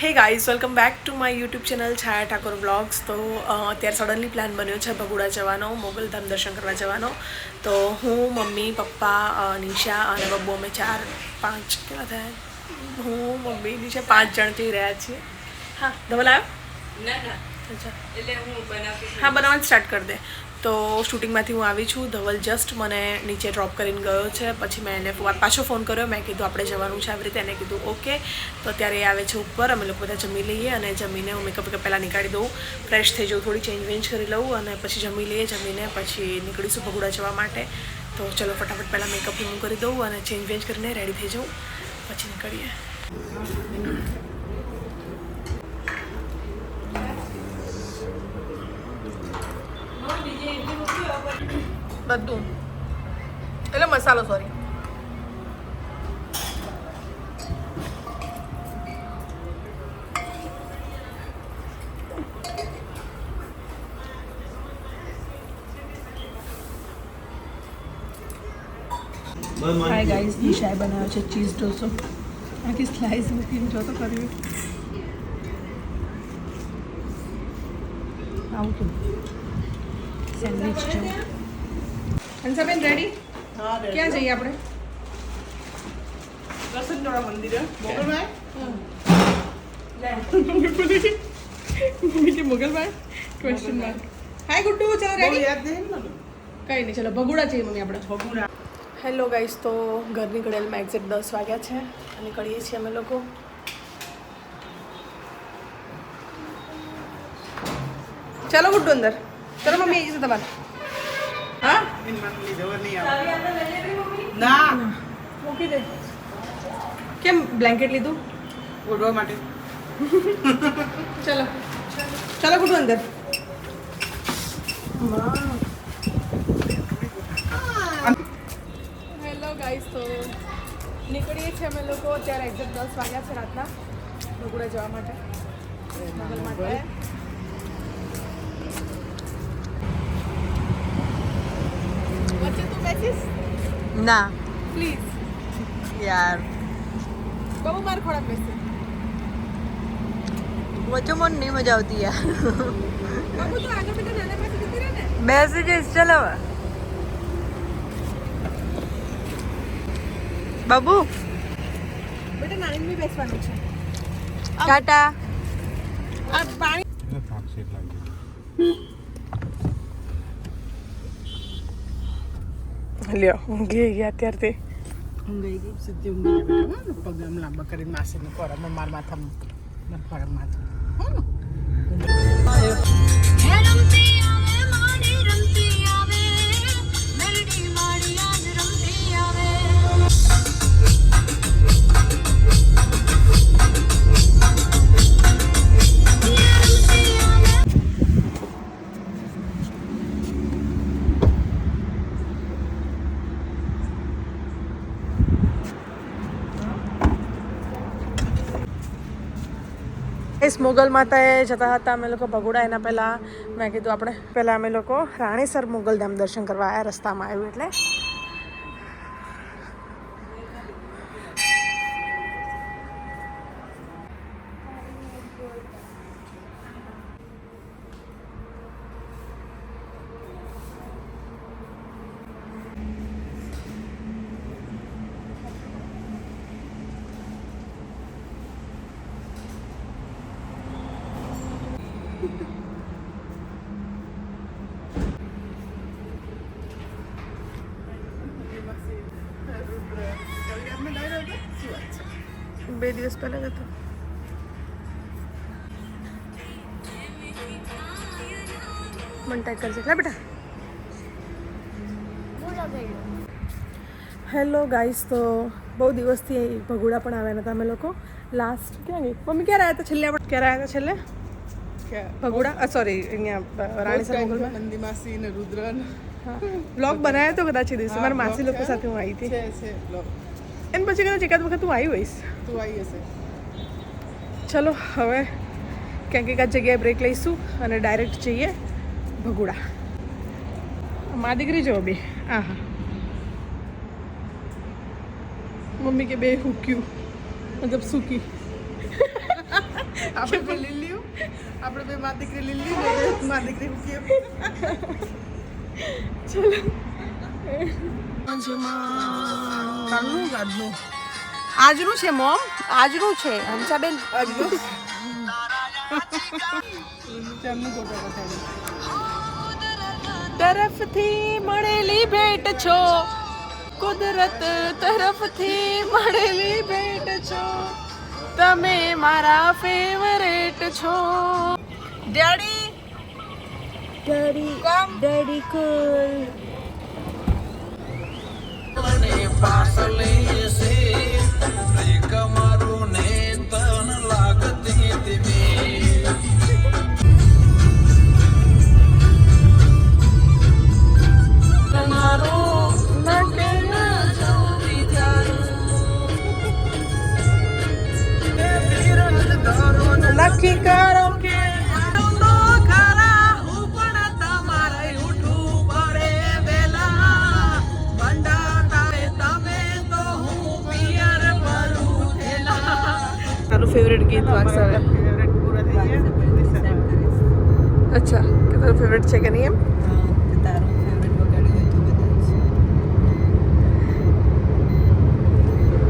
Hey guys welcome back to my YouTube channel Chhaya Thakor vlogs તો અત્યારે suddenly plan બન્યો છે ભગુડા જવાનો મોગલધામ દર્શન કરવા જવાનો. તો હું મમ્મી પપ્પા નિશા અને બબ્બુ અમે ચાર પાંચ કેવા થયા? હું મમ્મી નિશા પાંચ જણ જઈ રહ્યા છીએ. હા ધવલ આવ્યો? ના ના. અચ્છા. એટલે હું બનાવતી હા બનાવવાનું સ્ટાર્ટ કરી દે. તો શૂટિંગમાંથી હું આવી છું. ધવલ જસ્ટ મને નીચે ડ્રોપ કરીને ગયો છે. પછી મેં એને પાછો ફોન કર્યો. મેં કીધું, આપણે જવાનું છે આવી રીતે. એને કીધું, ઓકે. તો અત્યારે એ આવે છે ઉપર. અમે લોકો બધા જમી લઈએ અને જમીને હું મેકઅપ મેકઅપ પહેલાં નીકાળી દઉં. ફ્રેશ થઈ જાઉં, થોડી ચેન્જ વેન્જ કરી લઉં અને પછી જમી લઈએ, જમીને પછી નીકળીશું ભગુડા જવા માટે. તો ચલો ફટાફટ પહેલાં મેકઅપ હું કરી દઉં અને ચેન્જ વેન્જ કરીને રેડી થઈ જાઉં. પછી નીકળીએ. બધું એટલે મસાલો સોરી હાય ગાઈઝ નિશાએ બનાવ્યો છે ચીઝ ઢોસો આખી સ્લાઇસ મૂકીને જો તો કર્યું આવું તો સેન્ડવિચ છે હંસાબેન રેડી ક્યાં જઈએ આપણે? દર્શનવાળા મંદિરે મોગલભાઈ? ક્વેશ્ચન માર્ક હાય ગુડ્ડુ ચાલો રેડી યાદ નહીં ને કઈ નહીં ચલો ભગુડા જઈએ મમ્મી આપણે. ભગુડા. હેલો ગાઈસ તો ઘરની નીકળેલમાં એક્ઝેક્ટ દસ વાગ્યા છે અને કરીએ છીએ અમે લોકો. ચાલો ગુડ્ડુ અંદર. ચલો મમ્મી આવી જશે તમારે. હા? ના. મૂકી દે. કેમ બ્લેન્કેટ લીધું? ઓઢવા માટે. ચલો. ચાલો ગુડ્ડુ અંદર. હેલો ગાઈસ તો નીકળીએ છીએ અમે લોકો અત્યારે એક્ઝેક્ટ દસ વાગ્યા છે રાતના. ઢોકળા જવા માટે. મંગલ માટે. વચ્ચે તું બેસીસ ના પ્લીઝ યાર બહુ માર ખોરાક બેસશે વચ્ચે મને નહીં મજા આવતી યાર બાબુ તું આગળ બેટા નાના પાસે જતી રહે ને બેસી જઈશ ચાલ હવે બાબુ બેટા નાની બી બેસવાનું છે ટાટા આ પાણી લ્યો, ઊંઘી ગયા અત્યારથી. ઊંઘાઈ ગઈ, સીધી ઊંઘી ગઈ. બેટા હો ને, પગ આમ લાંબા કરીને માસીને કોરામાં માર મારા માર માથા મુગલ માતાએ જતા હતા. અમે લોકો ભગોડા એના પહેલાં. મેં કીધું આપણે પહેલાં અમે લોકો રાણીસર મુગલધામ દર્શન કરવા આવ્યા રસ્તામાં આવ્યું એટલે. બે દિવસ પહેલાં હતો મને ટેગ કરજે લે બેટા હેલો ગાઈસ તો બહુ દિવસથી ભગોડા પણ આવ્યા નતા અમે લોકો લાસ્ટ ક્યાં ગઈ મમ્મી ક્યારે આવ્યા હતા છેલ્લે આપણે ક્યારે આવ્યા હતા છેલ્લે ભગોડા સોરી અહીંયા રાણી મોગલમાં નંદી માસી ને રુદ્ર બ્લોગ બનાવ્યો તો કદાચ એ દિવસે મારા માસી લોકો સાથે હું આવી હતી એન પછી કદાચ એકાદ વખત હું આવી હોઈશ. તું આવી હશે. ચલો હવે ક્યાંક એકાદ જગ્યાએ બ્રેક લઈશું અને ડાયરેક્ટ જઈએ ભગુડા. મા દીકરી જો બે. આ હા મમ્મી કે બે હુક્યું. મતલબ સૂકી. આપણે બે લીલીયું આપણે બે મા દીકરી લીલી ને મા દીકરી મૂકીએ કાલનું આજનું. આજનું છે મોમ? આજનું છે હંસાબેન. આજનું? તરફથી મળેલી ભેટ છો. કુદરત તરફથી મળેલી ભેટ છો. તમે મારા ફેવરેટ છો. ડેડી? Daddy daddy cool. નક્કી કરો ગીત વાગશે હવે ફેવરેટ પૂરા થઈ ગયા અચ્છા કે તારું ફેવરેટ છે કે નહીં એમ તારું ફેવરેટ વગાડ્યું હોય તો કદાચ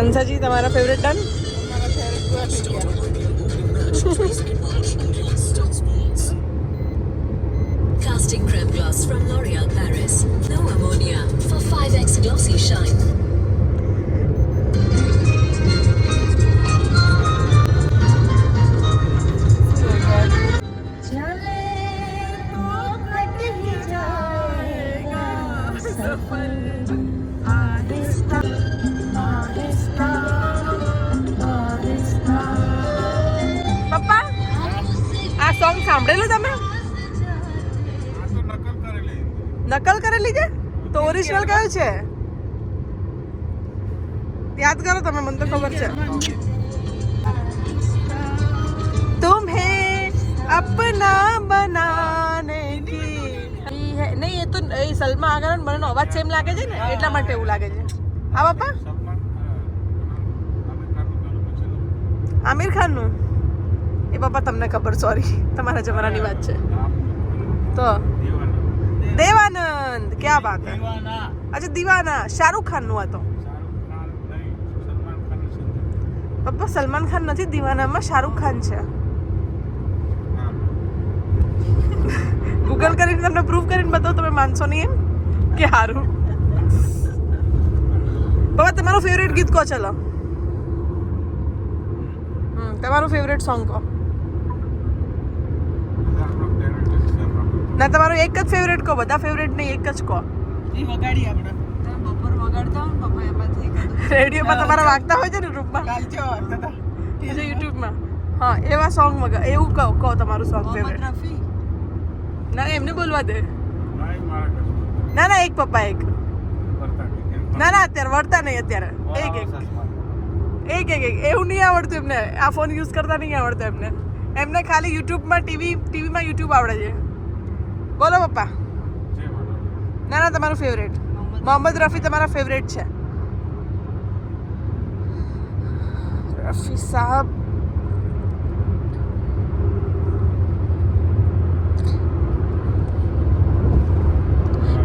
હંસાજી તમારા ફેવરેટ ડન મારા ફેવરેટ પૂરા થઈ ગયા Casting creme gloss from L'Oreal Paris. No ammonia. For 5x glossy shine. Salma આગળ મને અવાજ સેમ લાગે છે ને? એટલા માટે એવું લાગે છે. હા પપ્પા આમિર ખાનનું એ પપ્પા તમને ખબર સોરી તમારા જમાનાની વાત છે. તો? દેવાનંદ. ક્યાં બાત હે? અચ્છા દીવાના. શાહરુખ ખાનનું હતો પપ્પા સલમાન ખાન નથી દીવાનામાં શાહરુખ ખાન છે. ગૂગલ કરીને તમને પ્રૂફ કરીને બતાવો તમે માનશો નહીં એમ? કે સારું બાબા તમારું ફેવરેટ ગીત કહો ચલો? હમ, તમારું ફેવરેટ સોંગ કહો ના તમારું એક જ ફેવરેટ કહો બધા ફેવરેટ નહીં એક જ કહો વગાડી આપણે. બપોર વગાડતા હોય પપ્પા એમાંથી રેડિયોમાં તમારા વાગતા હોય છે ને રૂપમાં કાલ ચો હતા યુટ્યુબમાં હા એવા સોંગ વગર એવું કહો કહો તમારું સોંગ ફેવરેટ રફી. ના એમને બોલવા દે. ના ના એક પપ્પા એક. ના ના અત્યારે વળતા નહીં અત્યારે. એક એક. એક એક એક. એવું નહીં આવડતું એમને. આ ફોન યુઝ કરતા નહીં આવડતું એમને. એમને ખાલી યુટ્યુબમાં ટીવી ટીવીમાં યુટ્યુબ આવડે છે. બોલો પપ્પા. ના ના તમારું ફેવરેટ મોહમ્મદ રફી તમારા ફેવરેટ છે. રફી સાહબ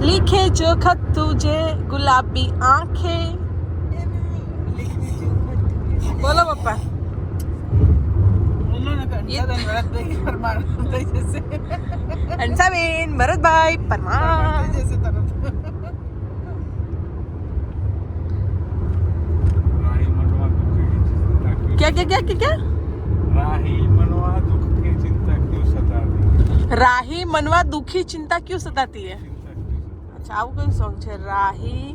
लिखे जो खत तुझे, गुलाबी आँखें। बोलो पापा। भरत भाई परमार जैसे क्या क्या क्या क्या राही मनवा दुख की चिंता क्यों? सताती राही मनवा दुखी चिंता क्यों सताती है? છે આવું કયું સોંગ છે? રાહી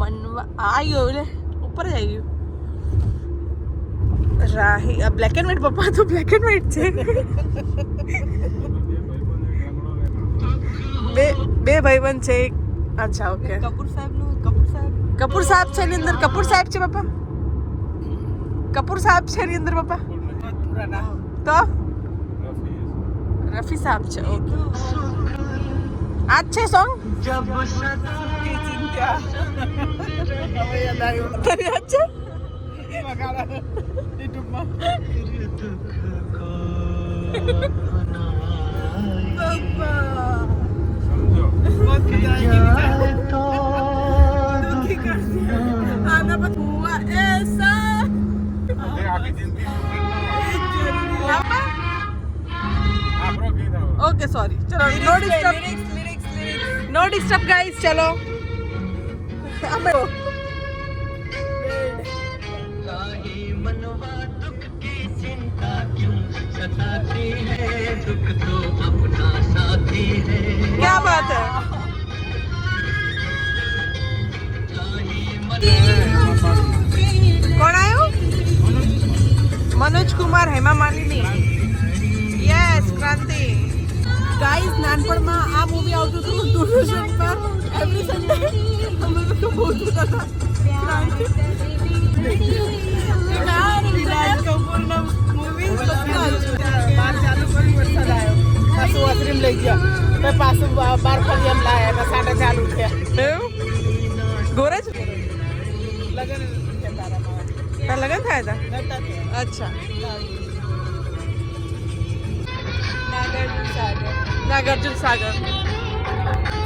મનવા આ ગયું એટલે? ઉપર જ આવી ગયું. રાહી બ્લેક એન્ડ વ્હાઈટ પપ્પા તો બ્લેક એન્ડ વ્હાઈટ છે. બે બે ભાઈબંધ છે એક. અચ્છા ઓકે કપૂર સાહેબનું કપૂર સાહેબ કપૂર સાહેબ છે એની અંદર? કપૂર સાહેબ છે પપ્પા? કપૂર સાહેબ છે એની અંદર પપ્પા? તો? રફી સાહેબ છે ઓકે આ જ છે સોંગ સુખી ચિંતા હવે યાદ આવ્યું તને no disturb no disturb guys ચલો અમે क्या बात है કોણ આવ્યું મનોજ કુમાર હેમા માલિની યસ ક્રાંતિ ગાઈસ નાનપણમાં આ મૂવી આવતું હતું દૂરદર્શન પર એવરી સન્ડે અમે લોકો બહુ જોતા હતા. વિરાજ કપૂરના movies બધા ચાલુ કરી વરસાદ આવ્યો. પાછું વસરીમ લઈ ગયા. પછી પાછું બાર ફરી એમ લાયા તો સાડા ચાલુ થયા. એવું? ગોરે જ? લગન થાય લગન થયા હતા? અચ્છા. નાગાર્જુન સાગર.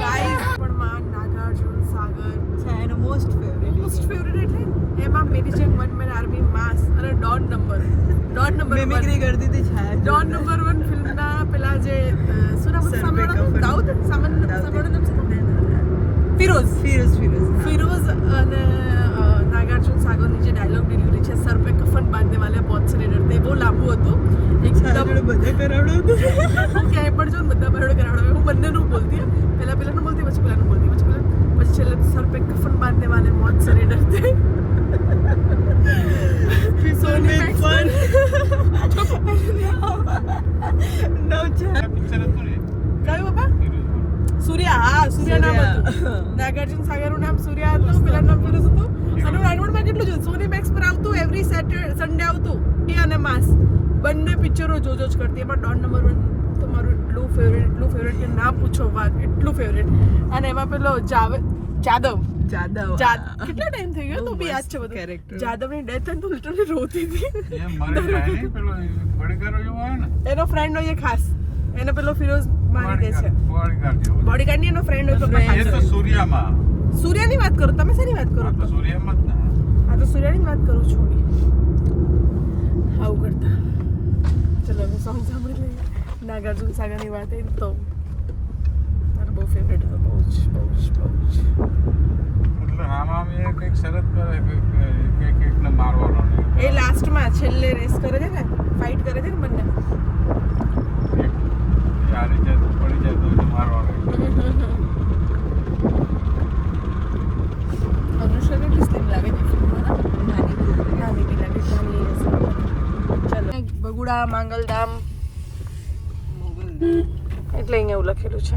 ગાઈસ પણ માં નાગાર્જુન સાગર છે એનો મોસ્ટ ફેવરેટ મોસ્ટ ફેવરેટ એટલે? એમાં મેરી જેમ વન મેન આર્મી માસ અને dot number Don number mimicry કરતી હતી છે ડોન નંબર વન ફિલ્મના પેલા જે દાઉદ? સામન નામ શું ફિરોઝ. ફિરોઝ ફિરોઝ ફિરોઝ અને નાગાર્જુન સાગરની જે ડાયલોગ ડિલિવરી છે સર પે કફન બાંધને વાલે પહોંચ સે ડરતે બહુ લાંબુ હતું. એકદમ બધા કરાવડો હું ક્યાંય પણ જો બધા બરોડ કરાવડો હું બંનેનું બોલતી પહેલા પેલાનું બોલતી પછી પેલાનું બોલતી પછી પહેલા પછી છેલ્લે સર પે કફન બાંધને વાલે મોત સરે ડરતે સોની મેક્સ નો. કયું બાપા? સૂર્યા. હા સૂર્યા નામ હતું. નાગાર્જુન સાગરનું નામ સૂર્યા હતું. પેલા નામ ફિરોઝ હતું અને રાયમંડમાં કેટલું જોયું સોની મેક્સ પર આવતું એવરી સેટરડે સન્ડે આવતું એ અને માસ બંને પિક્ચરો જોજો જ કરતી. એમાં ડોન નંબર વન તો મારું એટલું ફેવરેટ એટલું ફેવરેટ કે ના પૂછો વાત એટલું ફેવરેટ અને એમાં પેલો જાવેદ જાદવ. જાદવ જાદ ટાઈમ થઈ ગયો? તો બી યાદ છે બધું. જાદવની ડેથ તો લિટરલી રોતી હતી. એ મરે પેલો બળીગારો જેવો આવે ને. એનો ફ્રેન્ડ હોય એ ખાસ. એને પેલો ફિરોઝ મારી દે છે. બોડીગાર્ડની એનો ફ્રેન્ડ હોય તો એ તો સૂર્યામાં. સૂર્યાની વાત કરો? તમે શેની વાત કરો? આ તો સૂર્યામાં જ ને. આ તો સૂર્યાની વાત કરું છું. આવું કરતા. ચલો હવે સોંગ સાંભળી લઈએ. નાગાર્જુન સાગરની વાત એ તો મારો બહુ ફેવરેટ હતો. બહુ જ બહુ જ બહુ જ. એટલે આમાં એ કંઈક શરત કરે કંઈક એકને મારવાનો એ લાસ્ટમાં છેલ્લે રેસ કરે છે ને ફાઇટ કરે છે ને બંને? પડી જાય તો મારવાનો અનુષ્કા કેટલી સ્લિમ લાગે છે ફિલ્મમાં નાની બી લાગે નાની હશે ચલો બગુડા માંગલધામ. એટલે અહીંયા એવું લખેલું છે.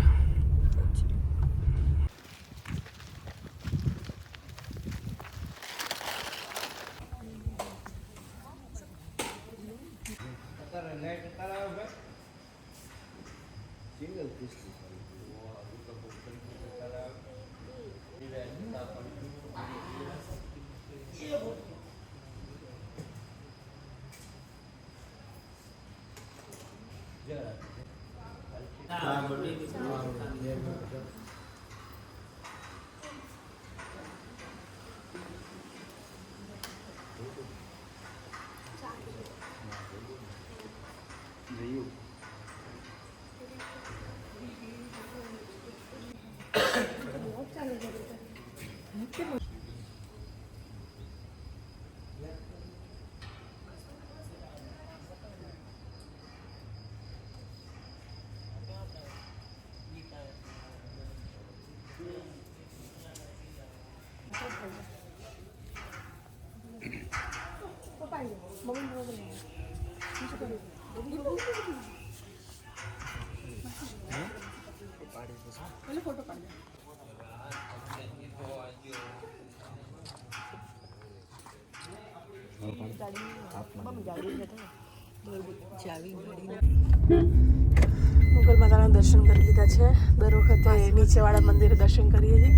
મુગલ માતાના દર્શન કરી લીધા છે. દર વખતે નીચેવાળા મંદિરે દર્શન કરીએ છીએ.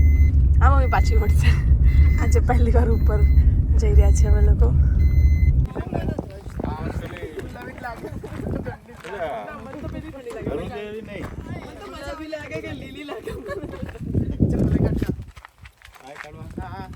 હા, મમ્મી પાછી વળશે. આજે પહેલી વાર ઉપર જઈ રહ્યા છીએ અમે લોકો. મજા બી લાગે કે લીલી લાગે હા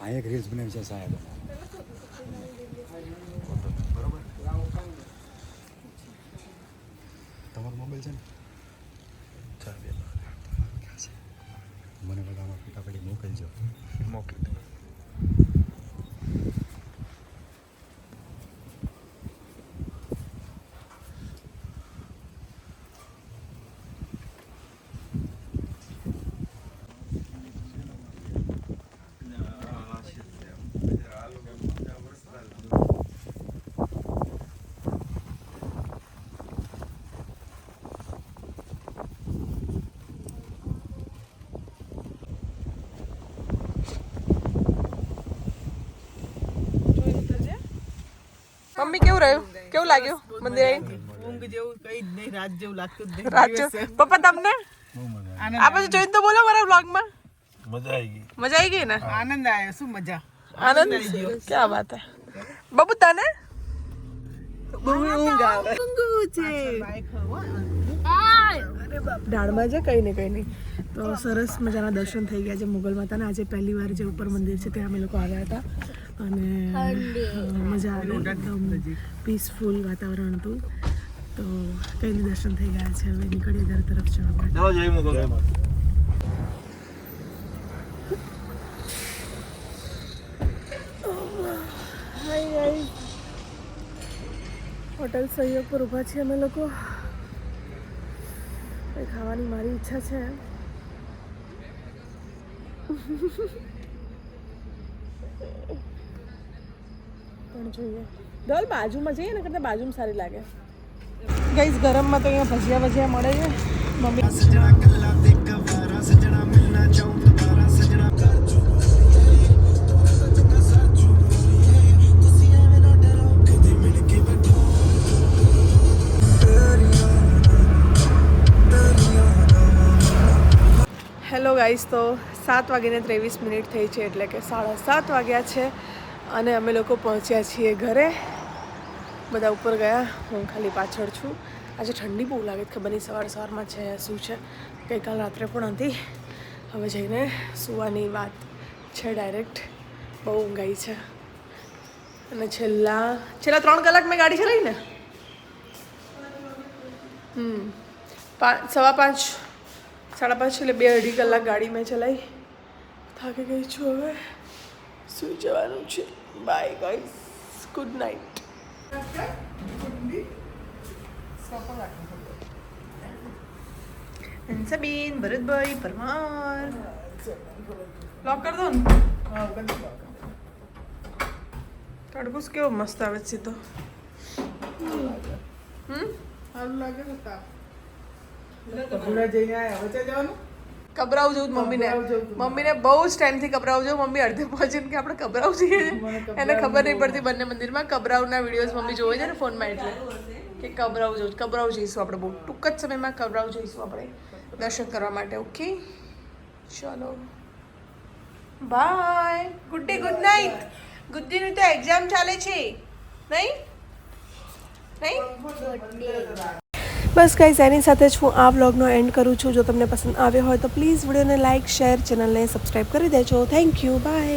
આ એક રીલ્સ બનાવી છે સાહેબ. બરોબર તમારો મોબાઈલ છે ને? મને બધા આમાં પડી મોકલજો. મોકલી દો. મમ્મી કેવું રહ્યું? કેવું લાગ્યું? મંદિર આવી ઊંઘ જેવું કઈ જ નહીં રાત જેવું લાગતું જ નહીં. રાત પપ્પા તમને? આ પછી જોઈને તો બોલો મારા વ્લોગમાં મજા આવી ગઈ. મજા આવી ગઈ ને? આનંદ આવ્યો શું મજા? આનંદ? ક્યાં વાત હે? બબુ તને? બહુ ઊંઘ આવે. દાળમાં છે? કંઈ ને કંઈ નહીં. તો સરસ મજાના દર્શન થઈ ગયા છે મુગલ માતાના. આજે પહેલી વાર જે ઉપર મંદિર છે ત્યાં અમે લોકો આવ્યા હતા. અને મજા આવી એકદમ પીસફુલ વાતાવરણ હતું. તો કઈ દર્શન થઈ ગયા છે. હવે નીકળીએ ઘર તરફ જવા માટે. હોટલ સહયોગ પર ઊભા છીએ અમે લોકો. કંઈ ખાવાની મારી ઈચ્છા છે. પણ જોઈએ. ડોલ બાજુમાં જઈએ ને કરતાં બાજુમાં સારી લાગે. ગઈસ ગરમમાં તો અહીંયા ભજીયા ભજીયા મળે છે. મમ્મી હેલો ગાઈસ તો સાત વાગીને ત્રેવીસ મિનિટ થઈ છે એટલે કે સાડા સાત વાગ્યા છે. અને અમે લોકો પહોંચ્યા છીએ ઘરે. બધા ઉપર ગયા, હું ખાલી પાછળ છું. આજે ઠંડી બહુ લાગે ખબર નહીં સવાર સવારમાં છે, શું છે. ગઈકાલ રાત્રે પણ હતી. હવે જઈને સુવાની વાત છે ડાયરેક્ટ બહુ ઊંઘાઈ છે. અને છેલ્લા છેલ્લા ત્રણ કલાક મેં ગાડી ચલાવી ને? હમ. પાંચ સવા પાંચ, સાડા પાંચ એટલે બે અઢી કલાક ગાડી મેં ચલાવી. થાકી ગઈ છું હવે. સુઈ જવાનું છે? Bye guys good night Sabin Bharatbhai Parmar lock કર દો ને તડકુસ કેવો મસ્ત આવે છે સીધો હમ સારું લાગે ભૂરા જઈને આવ્યા વચ્ચે જવાનું કબરાવ જવું મમ્મીને. મમ્મીને. બહુ જ ટાઈમથી કબરાવ જવું મમ્મી અડધે પહોંચીને કે આપણે કબરાવ જઈએ. એને ખબર નહીં પડતી બંને મંદિરમાં. કબરાવના વિડીયોઝ મમ્મી જોવે છે ને ફોનમાં એટલે. કે કબરાવ જવું કબરાવ જઈશું આપણે બહુ. ટૂંક જ સમયમાં કબરાવ જઈશું આપણે. દર્શન કરવા માટે ઓકે? ચલો. Bye good day good night good ડેની તો એક્ઝામ ચાલે છે. નહીં? નહીં? બસ ગાઈઝ એની સાથે જ હું આ વ્લોગનો એન્ડ કરું છું. જો તમને પસંદ આવ્યો હોય તો પ્લીઝ વિડીયોને લાઇક શેર ચેનલને સબસ્ક્રાઈબ કરી દેજો. Thank you bye